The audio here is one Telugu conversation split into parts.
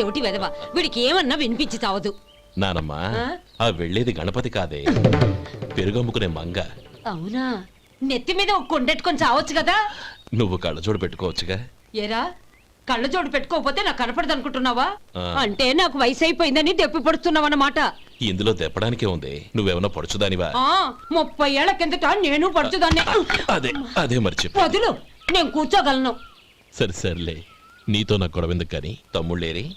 చెవిటి వెదవ. వీడికి ఏమన్నా వినిపించి చావదు నానమ్మా ఆ? వెళ్ళేది గణపతి కాదే. పెరుగమ్ముకునే మంగ. అవునా? నెత్తి మీద ఒక కొండెట్టుకొని చావచ్చు కదా? నువ్వు కళ్ళజోడు పెట్టుకోవచ్చుగా. ఏరా? కళ్ళ జోడు పెట్టుకోకపోతే నాకు కనపడదు అనుకుంటున్నావా. అంటే నాకు వయసు అయిపోయిందని దెప్పి పడుతున్నావన్నమాట. ఇందులో తెప్పడానికే ఉంది. నువ్వేమన్నా పడుచుదానివా? ఆ ముప్పై ఏళ్ళ కిందట నేను పడుతుందాన్ని అదే అదే మరి చెప్పు. వదులు నేను కూర్చోగలను. సరే సర్లే. నీతో నాకు గొడవ ఎందుకు కానీ? తమ్ముళ్ళేరి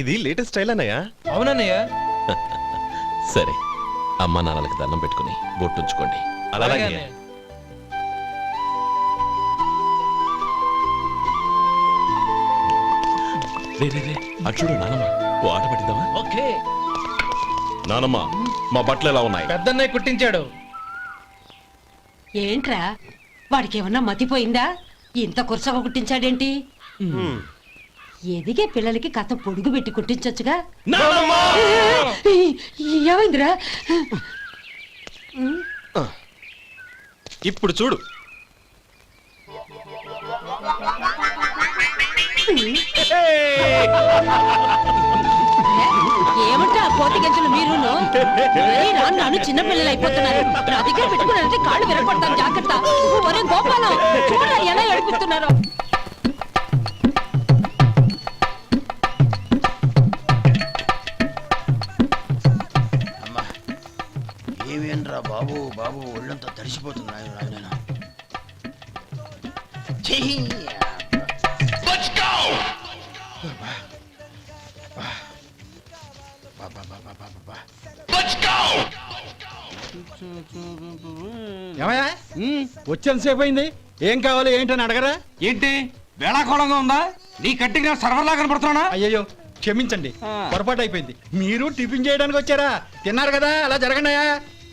ఇది లేటెస్ట్ స్టైల్ అన్నయ్య. అవునన్నయ్య. సరే అమ్మ నాన్నలకి దండం పెట్టుకుని బొట్టుంచుకోండి అలాగే అలాగే అన్నయ్య. రే రే రే అటు చూడు నానమ్మ. ఓ ఆట పట్టిద్దామా? ఓకే. నానమ్మ మా బట్టలు ఎలా ఉన్నాయి? పెద్దన్నయ్య కుట్టించాడు. ఏంట్రా వాడికి ఏమన్నా మతిపోయిందా? ఇంత కురసగా కుట్టించాడేంటి? ఎదిగే పిల్లలకి కథ పొడుగు పెట్టి కుట్టించొచ్చుగా. ఏమైందిరా? ఇప్పుడు చూడు. ఏమంటే ఆ కోతి గంజలు మీరును? ఏయ్ రా, నన్ను చిన్న పిల్లలు అయిపోతున్నారు. నా దగ్గర పెట్టుకున్నారంటే కాళ్ళు విరగొడతాను జాగ్రత్త. గోపాలం ఎలా ఏడిపిస్తున్నారో. తడిసిపోతుంది నాయన నాయన చెయ్యి. బా, బా, బా, బా, బా, బా, బా. ఏమయ్యా? వచ్చేంత సేపు అయింది. ఏం కావాలి ఏంటని అడగరా? ఏంటి? వేళాకోళంగా ఉందా? నీ కట్టిగా సర్వర్లా కనపడుతున్నా అయ్యయ్యో క్షమించండి. పొరపాటు అయిపోయింది. మీరు టిఫిన్ చేయడానికి వచ్చారా? తిన్నారు కదా అలా జరగండియా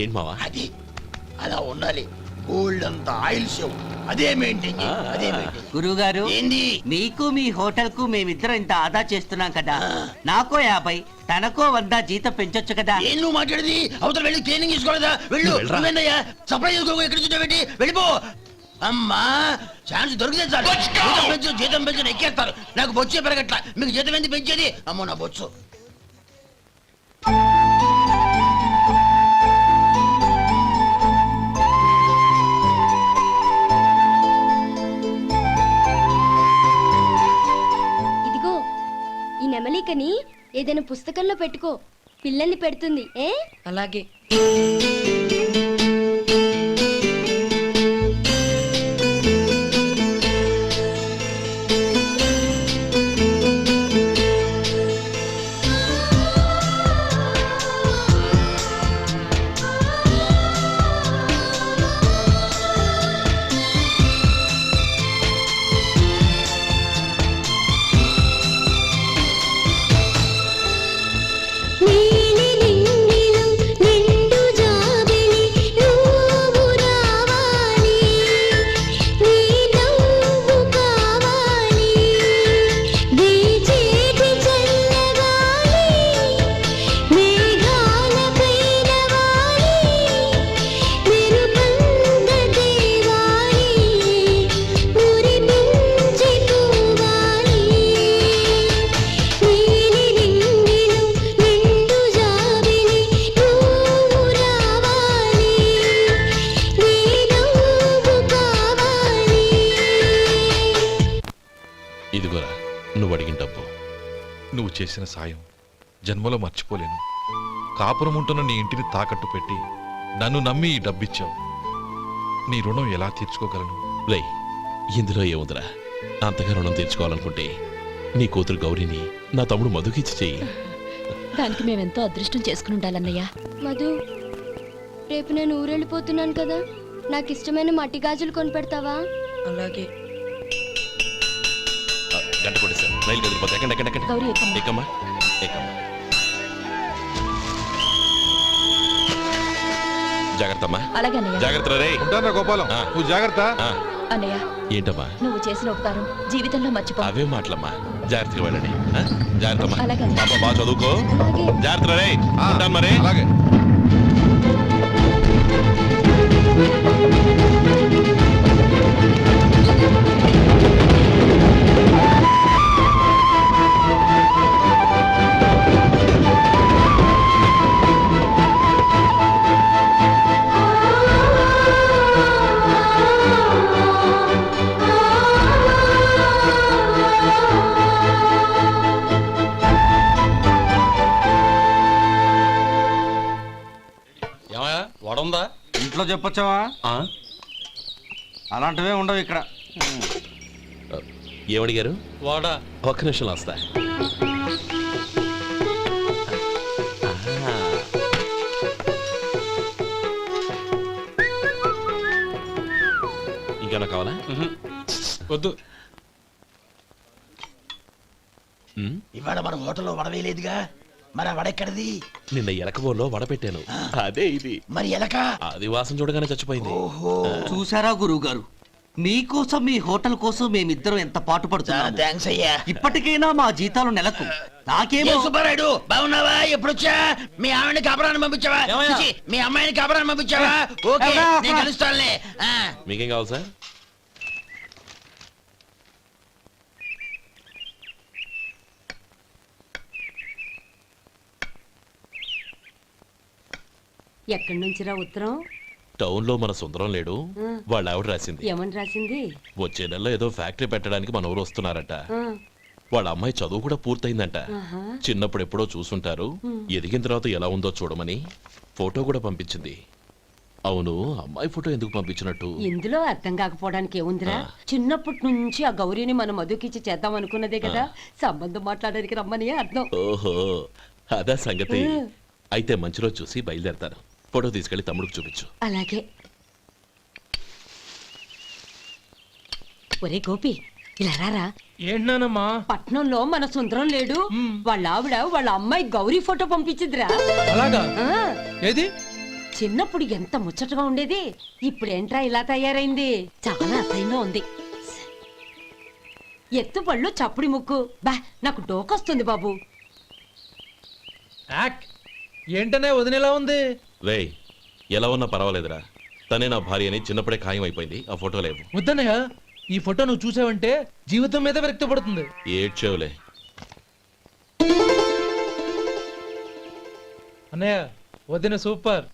ఏంటి మావా? అది అలా ఉండాలి. గోల్డ్ అంత ఆయిల్ షో అదే మెయింటైన్ అదే గురువుగారు ఏంది? మీకు మీ హోటల్కు మేమిద్దరం ఇంత ఆదా చేస్తున్నాం కదా. నాకో యాభై తనకో వంద జీతం పెంచొచ్చు కదా. ఏం నువ్వు మాట్లాడేది? అవతల వెళ్ళి ట్రైనింగ్ తీసుకోలేదా వెళ్ళు. వెళ్ళరా. సప్లై చేసుకో ఎక్కడ చూసా పెట్టి వెళ్ళిపో. అమ్మా ఛాన్స్ దొరికితే చాలు. జీతం పెంచు జీతం పెంచు ఎక్కేస్తారు. నాకు బొచ్చే పెరగట్ల. మీకు జీతం ఎందుకు పెంచేది? అమ్మో నా బొచ్చు. ఇదిగో ఈ నెమలికని ఏదైనా పుస్తకంలో పెట్టుకో. పిల్లల్ని పెడుతుంది ఏ? అలాగే. చేసిన సాయం జన్మలో మర్చిపోలేను. కాపురం ఉంటున్న నీ ఇంటిని తాకట్టు పెట్టి నన్ను నమ్మి ఈ డబ్బిచ్చావు. నీ రుణం ఎలా తీర్చుకోగలను? రేయ్ ఇందులో ఏముందిరా? అంతగా రుణం తీర్చుకోవాలనుకుంటే నీ కూతురు గౌరీని నా తమ్ముడు మధుకిచ్చి చెయ్యి దానికి మేమెంతో అదృష్టం చేసుకుని ఉండాలన్నయ్య. మధు రేపు నేను ఊరెళ్ళిపోతున్నాను కదా? నాకు ఇష్టమైన మట్టి గాజులు కొనిపెడతావా? అలాగే. గంట రైలు కదిలిపోతే ఎక్కండి ఎక్కండి ఎక్కండి. గౌరీ ఎక్కమ్మా. ఎక్కమ్మా? ఎక్కమ్మా? జాగ్రత్త అమ్మా. అలాగే అన్నయ్య. జాగ్రత్త రే. ఉంటానా గోపాలం? ఆ. నువ్వు జాగ్రత్త. ఆ, అన్నయ్య ఏంటమ్మా? నువ్వు చేసిన ఉపకారం జీవితంలో మర్చిపో. అవే మాటలమ్మా. జాగ్రత్తగా వెళ్ళండి. ఆ? జాగ్రత్త అమ్మా. అలాగే. పాప బాగా చదువుకో. అలాగే. జాగ్రత్త రే. ఆ, ఉంటాను మరి అలాగే. చెప్పొచ్చావా? అలాంటివే ఉండవు ఇక్కడ. ఏమడిగారు? వాడా. ఒక్క నిమిషం వస్తా ఇంకేనా కావాలా? వద్దు. ఇవాళ మన హోటల్లో వడవేయలేదుగా. మరి వడెక్కడిది నిన్న ఎలకబోలో వడపెట్టాను అదే ఇది. మరి ఎలక? అది వాసన చూడగానే చచ్చిపోయింది. ఓహో. చూసారా గురువు గారు మీకోసం మీ హోటల్ కోసం మేమిద్దరం ఎంత పాటు చాలా పడుతున్నాము థ్యాంక్స్ అయ్యా. ఇప్పటికైనా మా జీతాలు నెలకు. నాకేమో సుబ్బారాయుడు బాగున్నావా? ఎప్పుడొచ్చా? మీ ఆవిడని కాపురాన్ని పంపించావా? మీ అమ్మాయిని కాపురాన్ని పంపించావా? ఓకే? నేను కలుస్తానులే. ఆ. మీకేం కావాలి సార్? ఎక్కడి నుంచిరా ఉత్తరం? టౌన్లో మన సుందరం లేడు. వాళ్ళ ఆవిడ రాసింది? ఏమని రాసింది? వచ్చే నెలలో ఏదో ఫ్యాక్టరీ పెట్టడానికి మన ఊరు వస్తున్నారట. వాళ్ళ అమ్మాయి చదువు కూడా పూర్తయిందంట. చిన్నప్పుడు ఎప్పుడో చూసుంటారు. ఎదిగిన తర్వాత ఎలా ఉందో చూడమని ఫోటో కూడా పంపించింది. అవును అమ్మాయి ఫోటో ఎందుకు పంపించినట్టు? ఇందులో అర్థం కాకపోవడానికి ఏముందిరా? చిన్నప్పటి నుంచి ఆ గౌరీని మనం మధుకిచ్చి చేద్దాం అనుకున్నదే కదా. సంబంధం మాట్లాడడానికి రమ్మని అర్థం. ఓహో అదా సంగతి. అయితే మంచి రోజు చూసి బయలుదేరతాను. ఫోటో తీసుకెళ్ళి తమ్ముడికి చూపించు. అలాగే. ఒరే గోపి ఇలా రారా? ఏంటన్నానమ్మా పట్నంలో మన సుందరం లేడు. వాళ్ళ ఆవిడ వాళ్ళ అమ్మాయి గౌరీ ఫోటో పంపించిద్రా అలాగా? ఆ, ఏది? చిన్నప్పుడు ఎంత ముచ్చటగా ఉండేది. ఇప్పుడేంట్రా ఇలా తయారైంది? చాలా అసహ్యంగా ఉంది. ఎత్తు పళ్ళు చప్పుడి ముక్కు. బా నాకు డోకొస్తుంది బాబు. యాక్ ఏంటనే వదినేలా ఉంది? రేయ్ ఎలా ఉన్నా పర్వాలేదురా. తనే నా భార్య అని చిన్నప్పుడే ఖాయం అయిపోయింది ఆ ఫోటో లేవు. వద్దన్నయ్య ఈ ఫోటో నువ్వు చూసావంటే జీవితం మీద విరక్తపడుతుంది. ఏడ్చేవులే. అన్నయ్య వదిన సూపర్.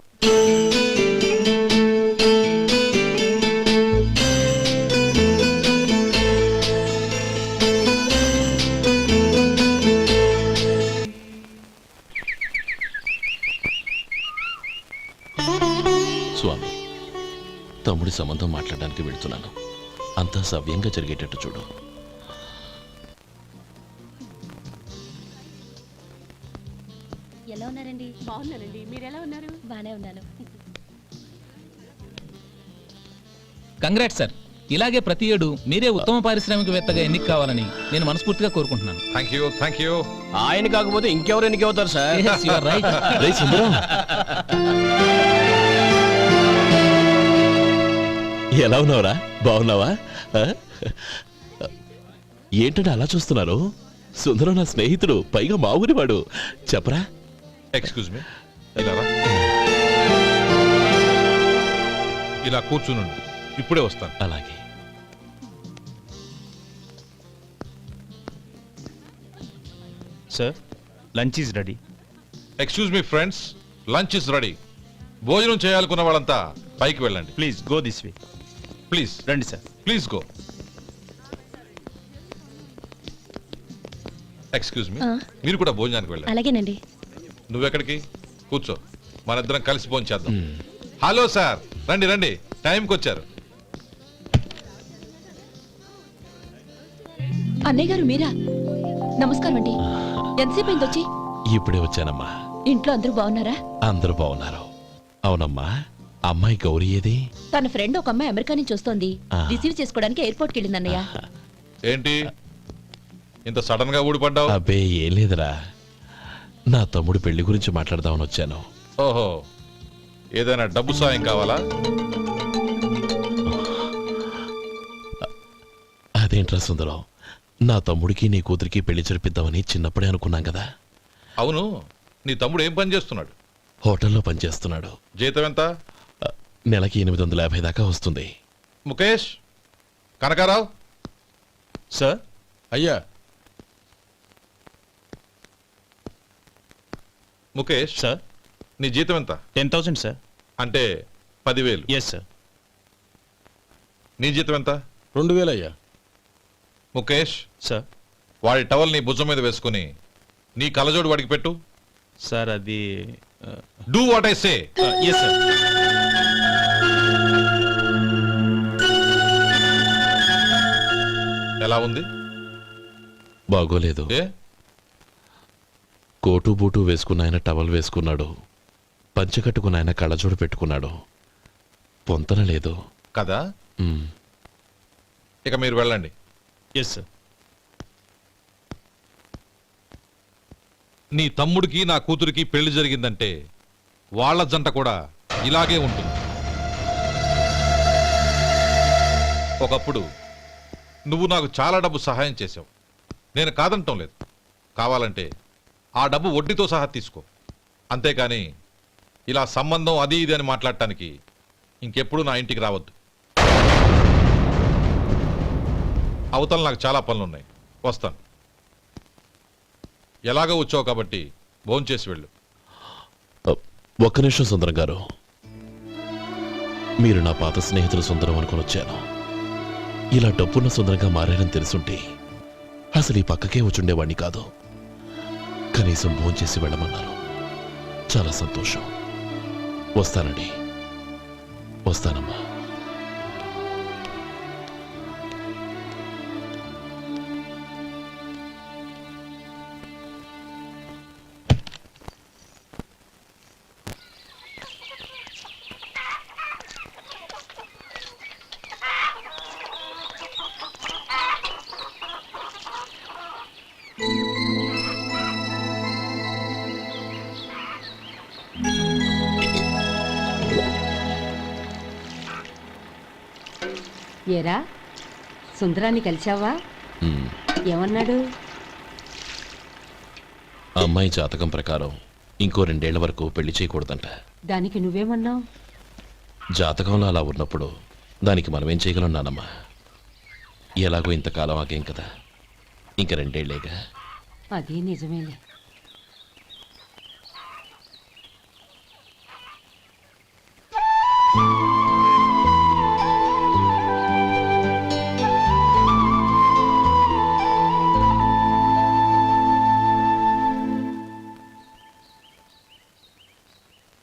సవ్యంగా జరిగేటట్టు చూడు. ఎలా ఉన్నారండి? బాగున్నానండి మీరు ఎలా ఉన్నారు? బానే ఉన్నాను. Congrats sir. ఇలాగే ప్రతి ఏడు మీరే ఉత్తమ పారిశ్రామికవేత్తగా ఎన్నిక కావాలని నేను మనస్ఫూర్తిగా కోరుకుంటున్నాను. థ్యాంక్ యూ థ్యాంక్ యూ ఆయన కాకపోతే ఇంకెవరు ఎన్నిక అవుతారు sir? Yes, you are right. రేయ్ సుందరం. ఎలా ఉన్నావురా? బాగున్నావా? ఏంటంటే అలా చూస్తున్నారు సుందరం నా స్నేహితుడు పైగా మా ఊరివాడు చెప్పరా? ఎక్స్క్యూజ్ మీ ఇలా రా. ఇలా కూర్చునుండు. ఇప్పుడే వస్తాను. అలాగే. Sir lunch is ready excuse me friends lunch is ready భోజనం చేయాలనుకున్న వాళ్ళంతా పైకి వెళ్ళండి. Please go this way please రండి sir. Please go. Excuse me ఆ. మీరు కూడా భోజనానికి వెళ్ళండి. అలాగేనండి. నువ్వెక్కడికి? కూర్చో. మనిద్దరం కలిసి భోజనం చేద్దాం. Hello sir. రండి రండి. టైంకి వచ్చారు. అన్నయ్య గారు మీరా? నమస్కారం అండి. ఎంతసేపు అయింది వచ్చి? ఇప్పుడే వచ్చానమ్మా. ఇంట్లో అందరూ బాగున్నారా? అందరూ బాగున్నారు. అవునమ్మా. అమ్మాయి గౌరీ ఏది? తన ఫ్రెండ్ ఒక అమ్మాయి అమెరికా నుంచి వస్తోంది. రిసీవ్ చేసుకోవడానికి ఎయిర్పోర్ట్కి వెళ్ళింది అన్నయ్య ఏంటి? ఇంత సడన్గా ఊడిపడ్డావు? అబ్బే ఏం లేదురా. నా తమ్ముడు పెళ్ళి గురించి మాట్లాడదామని వచ్చాను. ఓహో ఏదైనా డబ్బు సాయం కావాలా? అదేంట్రా సుందరం? నా తమ్ముడికి నీ కూతురికి పెళ్ళి జరిపిద్దామని చిన్నప్పుడే అనుకున్నాం కదా. అవును నీ తమ్ముడు ఏం పని చేస్తున్నాడు? హోటల్లో పనిచేస్తున్నాడు జీతం ఎంత? నెలకి ఎనిమిది వందల యాభై దాకా వస్తుంది. ముఖేష్ కనకారావు. సార్? అయ్యా. ముఖేష్ సార్? నీ జీతం ఎంత? Ten thousand sir. అంటే పదివేలు. ఎస్ సార్ నీ జీతం ఎంత? రెండు వేలు అయ్యా. ముఖేష్ సార్. వాడి టవల్ నీ భుజం మీద వేసుకుని నీ కలజోడు వాడికి పెట్టు. సార్ అది do what I say yes sir ఎలా ఉంది? బాగోలేదు. ఏ? కోటు బూటు వేసుకున్న ఆయన టవల్ వేసుకున్నాడు. పంచె కట్టుకున్న ఆయన కళ్ళజోడు పెట్టుకున్నాడు. పొంతన లేదు. కదా? ఇక మీరు వెళ్ళండి. ఎస్ సార్ నీ తమ్ముడికి నా కూతురికి పెళ్ళి జరిగిందంటే వాళ్ళ జంట కూడా ఇలాగే ఉంటుంది. ఒకప్పుడు నువ్వు నాకు చాలా డబ్బు సహాయం చేశావు. నేను కాదంటం లేదు. కావాలంటే ఆ డబ్బు వడ్డీతో సహా తీసుకో. అంతేకాని ఇలా సంబంధం అది ఇది అని మాట్లాడటానికి ఇంకెప్పుడు నా ఇంటికి రావద్దు. అవతల నాకు చాలా పనులున్నాయి. వస్తాను. ఎలాగో వచ్చావు కాబట్టి భోంచేసి వెళ్ళు. ఒక్క నిమిషం సుందరం గారు. మీరు నా పాత స్నేహితులు సుందరం అనుకుని వచ్చాను. ఇలా డబ్బున్న సుందరంగా మారారని తెలుసుంటే అసలు ఈ పక్కకే వచ్చుండేవాణ్ణి కాదు. కనీసం భోంచేసి వెళ్ళమన్నారు. చాలా సంతోషం. వస్తానండి. వస్తానమ్మా. ఏరా? సుందరాన్ని కలిశావా? ఏమన్నాడు? అమ్మాయి జాతకం ప్రకారం ఇంకో రెండేళ్ళ వరకు పెళ్ళి చేయకూడదంట. దానికి నువ్వేమన్నావు? జాతకంలో అలా ఉన్నప్పుడు దానికి మనమేం చేయగలం నానమ్మా? ఎలాగో ఇంతకాలం ఆగేం కదా. ఇంక రెండేళ్ళేగా? అది నిజమేలే.